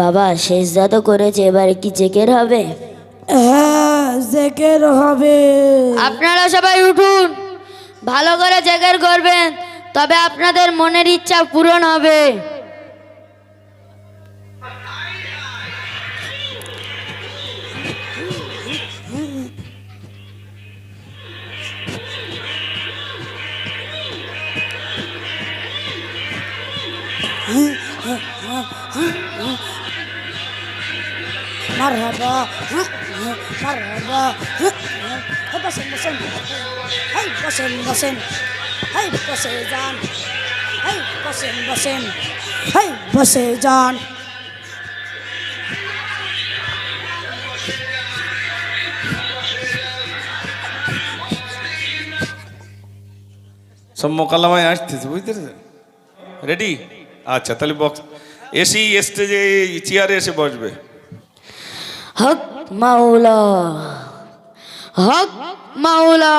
বাবা শেষ দাদা করেছে এবার কি জেকের হবে? হ্যাঁ জেকের হবে। আপনারা সবাই উঠুন। ভালো করে জেকের করবেন তবে আপনাদের মনের ইচ্ছা পূরণ হবে। মারহাবা মারহাবা বসেন বসেন হাই বসেন বসেন হাই বসে যান হাই বসেন বসেন হাই বসে যান সব মোকালামায় আসতেছে বুঝতে রেডি আচ্ছা তাহলে বক্স এসি স্টেজে চেয়ারে এসে বসবে হক মাওলা হক মাওলা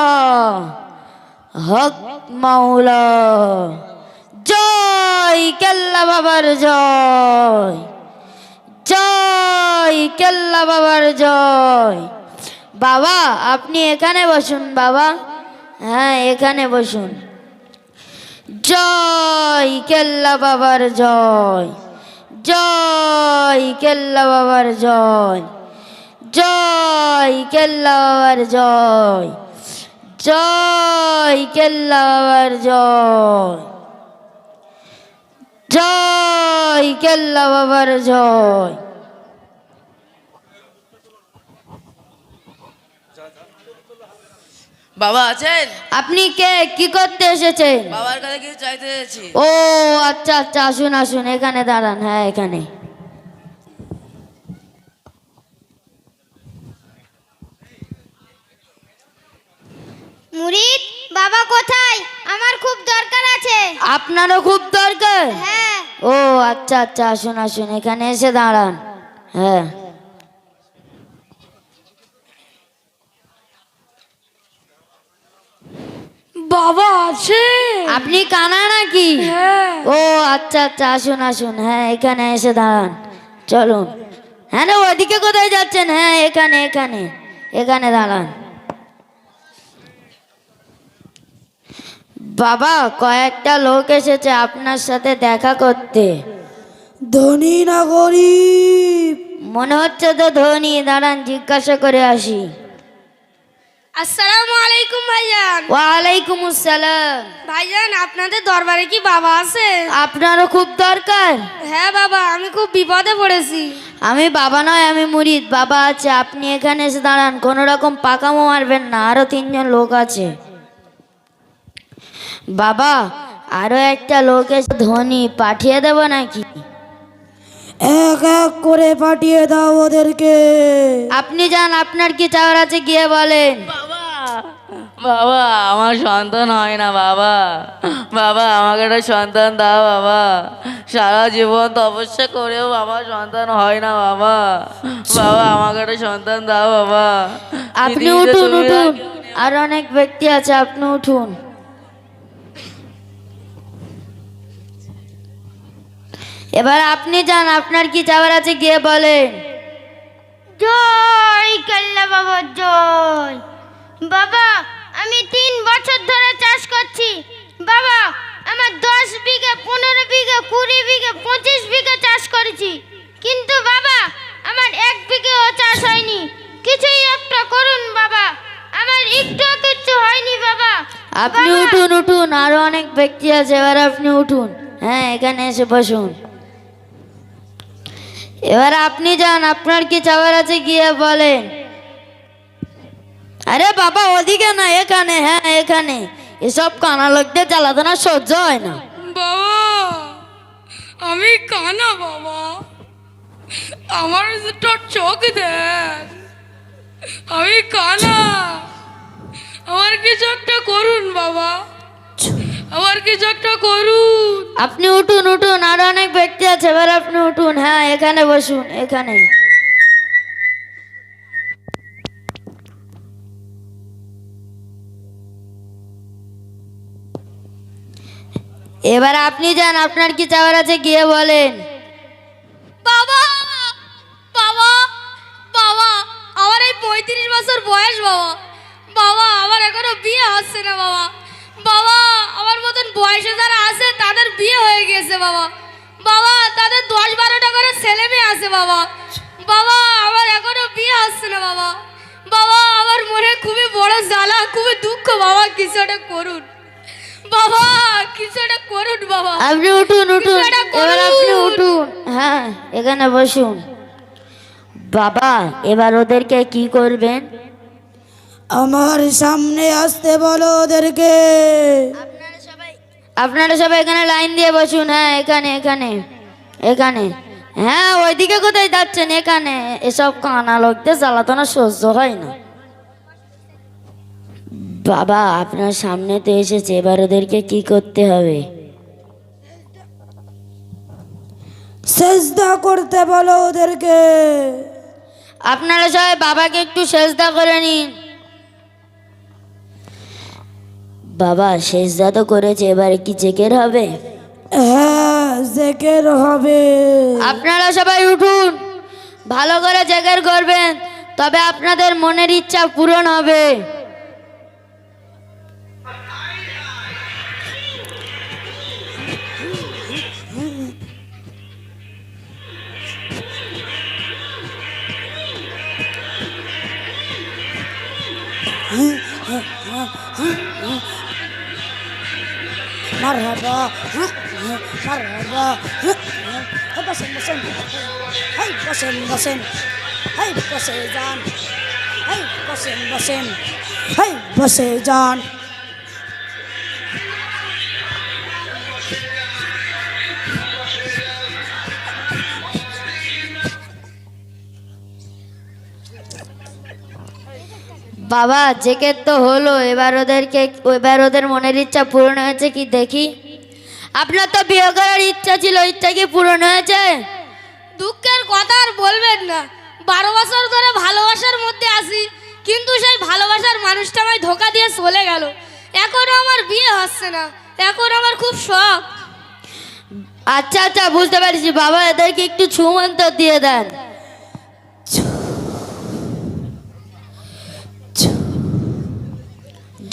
হক মাওলা। জয় কেল্লা বাবার জয় জয় কেল্লা বাবার জয়। বাবা, আপনি এখানে বসুন, বাবা। হ্যাঁ এখানে বসুন। জয় কেল্লা বাবার জয় জয় কেল্লা বাবার জয়। জয় কেল্লা বাবার জয় জয় কেল্লা বাবার জয় জয় কেল্লা বাবার জয়। বাবা আছেন? আপনি কে? কি করতে এসেছেন? বাবার কাছে কিছু চাইতে এসেছি। ও আচ্ছা আচ্ছা আসুন আসুন এখানে দাঁড়ান হ্যাঁ এখানে। মুরিদ বাবা কোথায়? আমার খুব দরকার আছে। আপনারও খুব দরকার? হ্যাঁ। ও আচ্ছা আচ্ছা আসুন আসুন এখানে এসে দাঁড়ান। হ্যাঁ। বাবা আছে। আপনি কানা নাকি? হ্যাঁ। ও আচ্ছা আচ্ছা আসুন আসুন হ্যাঁ এখানে এসে দাঁড়ান। চলুন। হ্যাঁ না ওদিকে কোথায় যাচ্ছেন? হ্যাঁ এখানে এখানে এখানে দাঁড়ান। বাবা কয়েকটা লোক এসেছে আপনার সাথে দেখা করতে। ধনী না গরিব? মনে হচ্ছে তো ধনী দাঁড়ান জিজ্ঞাসা করে আসি। আসসালামু আলাইকুম ভাইজান। ওয়ালাইকুম আসসালাম। ভাইজান আপনাদের দরবারে কি বাবা আছে? আপনারও খুব দরকার। হ্যাঁ বাবা আমি খুব বিপদে পড়েছি। আমি বাবা নয় আমি মুরিদ। বাবা আছে আপনি এখানে এসে দাঁড়ান। কোনো রকম পাকামো মারবেন না আরও তিনজন লোক আছে। বাবা আরও একটা লোক এসে ধনী পাঠিয়ে দেব নাকি? এক এক করে পাঠিয়ে দাও ওদেরকে। আপনি যান আপনার কি চাওয়ার আছে গিয়ে বলেন। বাবা বাবা আমার সন্তান হয় না বাবা। বাবা আমাকে একটা সন্তান দাও বাবা। সারা জীবন তপস্যা করেও আমার সন্তান হয় না বাবা। বাবা আমাকে একটা সন্তান দাও বাবা। আপনি উঠুন উঠুন। আর অনেক ব্যক্তি আছে আপনি উঠুন। এবার আপনি যান আপনার কি চাওয়ার আছে গিয়ে বলেন। জয় কাল্লা বাবা জয়। বাবা আমি তিন বছর ধরে চাষ করছি। বাবা আমার দশ বিঘা পনেরো বিঘা কুড়ি বিঘা পঁচিশ বিঘা চাষ করেছি। কিন্তু বাবা আমার এক বিঘেও চাষ হয়নি। কিছুই একটা করুন বাবা আমার একটু কিচ্ছু হয়নি বাবা। আপনি উঠুন উঠুন আরও অনেক ব্যক্তি আছে এবার আপনি উঠুন। হ্যাঁ এখানে এসে বসুন। এবার আপনি যান, আপনার কি চাওয়ার আছে গিয়ে বলেন। আরে বাবা, ওদিকে না, এখানে হ্যাঁ এখানে। এসব কানা লোকদের চালাতে না সহ্য হয় না। বাবা, আমি কানা বাবা। আমার চোখ দেন আমি কানা। আমার কিছু একটা করুন বাবা। আমার কিছু একটা করুন? আপনি উঠুন উঠুন অনেক ব্যক্তি আছে এবার আপনি উঠুন। হ্যাঁ এখানে বসুন এখানে এবার আপনি যান আপনার কি চাওয়ার আছে গিয়ে বলেন। বাবা বাবা বাবা আমার এই পঁয়ত্রিশ বছর বয়স বাবা। বাবা আমার এখনও বিয়ে আসছে না বাবা। বাবা মতন বয়সে যারা আছে তাদের বিয়ে হয়ে গেছে বাবা। বাবা তাদের দশ বারোটা করে ছেলে মেয়ে আছে বাবা। বাবা আমার এখনও বিয়ে হচ্ছে না বাবা। বাবা আমার মনে খুবই বড় জ্বালা খুবই দুঃখ বাবা কিছু একটা করুন। বাবা কিছু একটা করুন বাবা। আপনি উঠুন উঠুন। এবার আপনি উঠুন। হ্যাঁ এখানে বসুন। বাবা এবার ওদেরকে কি করবেন? আমার সামনে আসতে বলো ওদেরকে। আপনারা সবাই এখানে লাইন দিয়ে বসুন হ্যাঁ এখানে এখানে এখানে। হ্যাঁ ওইদিকে কোথায় যাচ্ছেন? এখানে। এসব কানা লোকদের জ্বালাতনা সহ্য হয় না। বাবা আপনার সামনে তো এসেছে এবার ওদেরকে কি করতে হবে? সেজদা করতে বলো ওদেরকে। আপনারা সবাই বাবাকে একটু সেজদা করে নিন। বাবা সেজদা তো করেছে এবারে কি জেকের হবে? হ্যাঁ জেকের হবে। আপনারা সবাই উঠুন। ভালো করে জেকের করবেন তবে আপনাদের মনের ইচ্ছা পূরণ হবে। মারহাবা মারহাবা বসেন বসেন হাই বসেন বসেন হাই বসে যান হাই বসেন বসেন হাই বসে বাবা জেকের তো হলো এবার ওদেরকে এবার ওদের মনের ইচ্ছা পূরণ হয়েছে কি দেখি? আপনার তো বিয়ে করার ইচ্ছা ছিল ইচ্ছা কি পূরণ হয়েছে? দুঃখের কথা আর বলবেন না। বারো বছর ধরে ভালোবাসার মধ্যে আছি কিন্তু সেই ভালোবাসার মানুষটা আমায় ধোকা দিয়ে চলে গেল। এখনও আমার বিয়ে হচ্ছে না এখন আমার খুব শখ। আচ্ছা আচ্ছা বুঝতে পারছি। বাবা এদেরকে একটু ছুমন্ত দিয়ে দেন।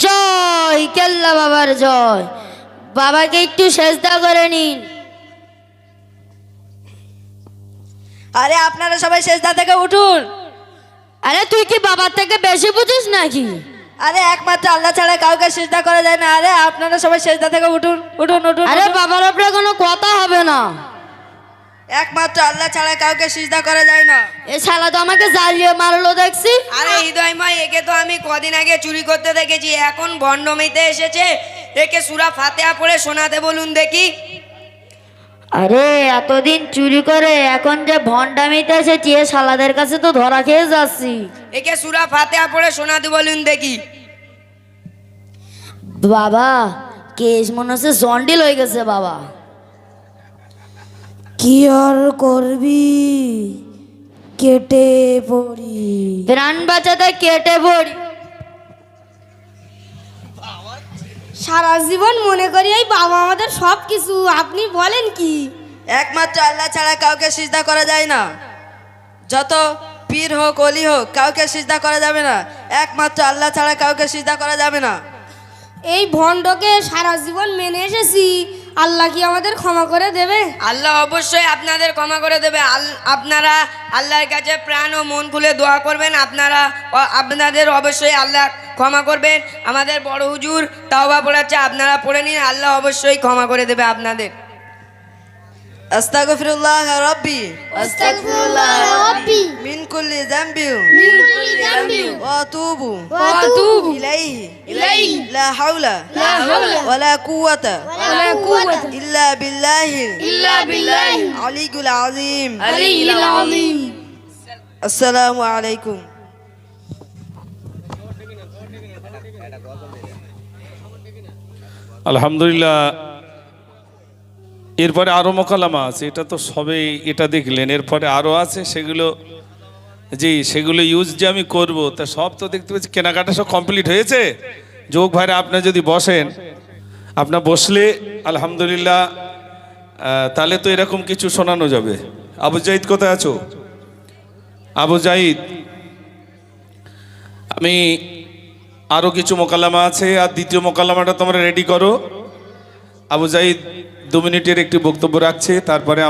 জয় কেল্লা বাবার জয়। বাবাকে একটু সেজদা করে নিন। আরে আপনারা সবাই শেষদা থেকে উঠুন। আরে তুই কি বাবার থেকে বেশি বুঝিস নাকি? আরে একমাত্র আল্লাহ ছাড়া কাউকে সেজদা করা যায় না। আরে আপনারা সবাই সেজদা থেকে উঠুন উঠুন উঠুন আরে বাবার ওপরে কোনো কথা হবে না। একমাত্র আল্লাহ ছাড়া কাউকে সিজদা করা যায় না। এ শালা তো আমাকে জ্বালিয়ে মারলো দেখছি। আরে হৃদয়ময় একে তো আমি কদিন আগে চুরি করতে দেখেছি। এখন বন্ডমিতে এসেছে। একে সুরা ফাতেহা পড়ে শোনাতে বলুন দেখি। আরে এতদিন চুরি করে এখন যে ভণ্ডামিতে এসেছি এ শালাদের কাছে তো ধরা খেয়ে যাচ্ছি। একে সুরা ফাতেহা পড়ে শোনাতে বলুন দেখি। বাবা কেস মনে হচ্ছে জন্ডিল হয়ে গেছে বাবা। কি আর করবি? কেটে পড়ি। প্রাণ বাঁচাতে কেটে পড়ি। সারা জীবন মনে করি এই বাবা আমাদের সব কিছু আপনি বলেন কি? একমাত্র আল্লাহ ছাড়া কাউকে সিজদা করা যায় না। যত পীর হোক অলি হোক কাউকে সিজদা করা যাবে না। একমাত্র আল্লাহ ছাড়া কাউকে সিজদা করা যাবে না। এই ভণ্ডকে সারা জীবন মেনে এসেছি। আল্লাহ কি আমাদের ক্ষমা করে দেবে? আল্লাহ অবশ্যই আপনাদের ক্ষমা করে দেবে। আল- আপনারা আল্লাহর কাছে প্রাণ ও মন খুলে দোয়া করবেন। আপনারা আপনাদের অবশ্যই আল্লাহ ক্ষমা করবেন। আমাদের বড় হুজুর তাওবা পড়াচ্ছে আপনারা পড়ে নিন। আল্লাহ অবশ্যই ক্ষমা করে দেবে আপনাদের। আস্তাগফিরুল্লাহ রাব্বি। আস্তাগফিরুল্লাহ রাব্বি। কুল্লি যামবি মিন কুল্লি যামবি ওয়া আতুবু ওয়া আতুবু ইলাইহি ইলাইহি লা হাওলা লা হাওলা ওয়ালা কুওয়াতা ওয়ালা কুওয়াতা ইল্লা বিল্লাহি ইল্লা বিল্লাহি আলিকুল আযীম আলিয়্যিল আযীম আসসালামু আলহামদুলিল্লাহ এরপরে আরও মোকালামা আছে এটা তো সবে এটা দেখলেন। এরপরে আরও আছে সেগুলো জি, সেগুলো ইউজ যে আমি করব, তা সব তো দেখতে পাচ্ছি কেনাকাটা সব কমপ্লিট হয়েছে। যোগ ভাইরা আপনার যদি বসেন আপনার বসলে, আলহামদুলিল্লাহ তাহলে তো এরকম কিছু শোনানো যাবে। আবু জাহিদ কোথায় আছো? আবু জাহিদ আমি আরও কিছু মোকালামা আছে, আর দ্বিতীয় মোকালামাটা তোমরা রেডি করো। আবু জাইদ দু মিনিটের একটি বক্তব্য রাখছে, তারপরে